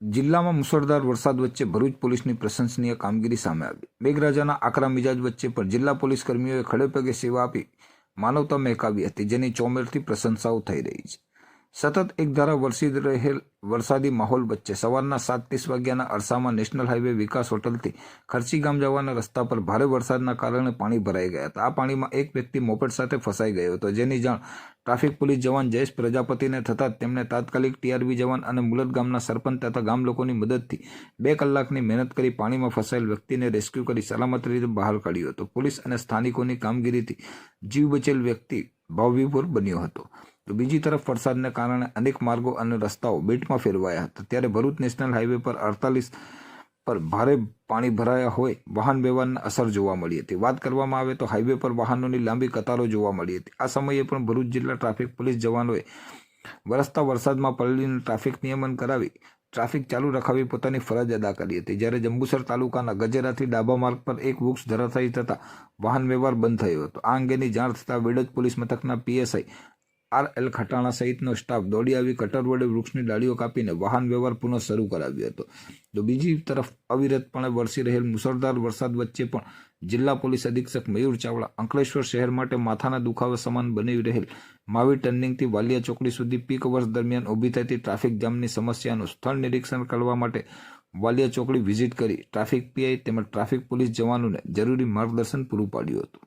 જિલ્લામાં મુસળધાર વરસાદ વચ્ચે ભરૂચ પોલીસની પ્રશંસનીય કામગીરી સામે આવી. મેઘરાજાના આકરા મિજાજ વચ્ચે પણ જિલ્લા પોલીસ કર્મીઓએ ખડેપગે સેવા આપી માનવતા મહેકાવી હતી, જેની ચોમેરથી પ્રશંસાઓ થઈ રહી છે. સતત એક ધારા વરસી રહેલ વરસાદી માહોલ વચ્ચે સવારના સાત ત્રીસ વાગ્યાના અરસામાં નેશનલ હાઈવે વિકાસ હોટલથી ખર્ચી ગામ જવાના રસ્તા પર ભારે વરસાદના કારણે પાણી ભરાઈ ગયા હતા. આ પાણીમાં એક વ્યક્તિ મોપેડ સાથે ફસાઈ ગયો હતો, જેની જાણ ટ્રાફિક પોલીસ જવાન જયેશ પ્રજાપતિને થતાં તેમણે તાત્કાલિક ટીઆરબી જવાન અને મુલત ગામના સરપંચ તથા ગામ લોકોની મદદથી બે કલાકની મહેનત કરી પાણીમાં ફસાયેલ વ્યક્તિને રેસ્ક્યુ કરી સલામત રીતે બહાર કાઢ્યો હતો. પોલીસ અને સ્થાનિકોની કામગીરીથી જીવ બચેલ વ્યક્તિ ભાવવિભોર બન્યો હતો. તો બીજી તરફ વરસાદને કારણે અનેક માર્ગો અને રસ્તાઓ બેટમાં ફેરવાયા હતા. ત્યારે ભરૂચ નેશનલ હાઈવે પર અડતાલીસ પર ભારે પાણી ભરાયા હોય વાહન વ્યવહારને અસર જોવા મળી હતી. વાત કરવામાં આવે તો હાઈવે પર વાહનોની લાંબી કતારો જોવા મળી હતી. આ સમયે પણ ભરૂચ જિલ્લા ટ્રાફિક પોલીસ જવાનોએ વરસતા વરસાદમાં પલળીને ટ્રાફિક નિયમન કરાવી ટ્રાફિક ચાલુ રખાવી પોતાની ફરજ અદા કરી હતી. જ્યારે જંબુસર તાલુકાના ગજેરાથી ડાબા માર્ગ પર એક વૃક્ષ ધરાશાયી થતાં વાહન વ્યવહાર બંધ થયો હતો. આ અંગેની જાણ થતાં વેડજ પોલીસ મથકના પીએસઆઈ આર એલ ખટાણા સહિતનો સ્ટાફ દોડી આવી કટર વડે વૃક્ષની ડાળીઓ કાપીને વાહન વ્યવહાર પુનઃ શરૂ કરાવ્યો હતો. તો બીજી તરફ અવિરતપણે વરસી રહેલ મુસળધાર વરસાદ વચ્ચે પણ જિલ્લા પોલીસ અધિક્ષક મયુર ચાવડા અંકલેશ્વર શહેર માટે માથાના દુખાવા સમાન બની રહેલ માવી ટર્નિંગથી વાલિયા ચોકડી સુધી પીક વર્ષ દરમિયાન ઊભી થતી ટ્રાફિક જામની સમસ્યાનું સ્થળ નિરીક્ષણ કરવા માટે વાલિયા ચોકડી વિઝિટ કરી ટ્રાફિક પીઆઈ તેમજ ટ્રાફિક પોલીસ જવાનોને જરૂરી માર્ગદર્શન પૂરું પાડ્યું હતું.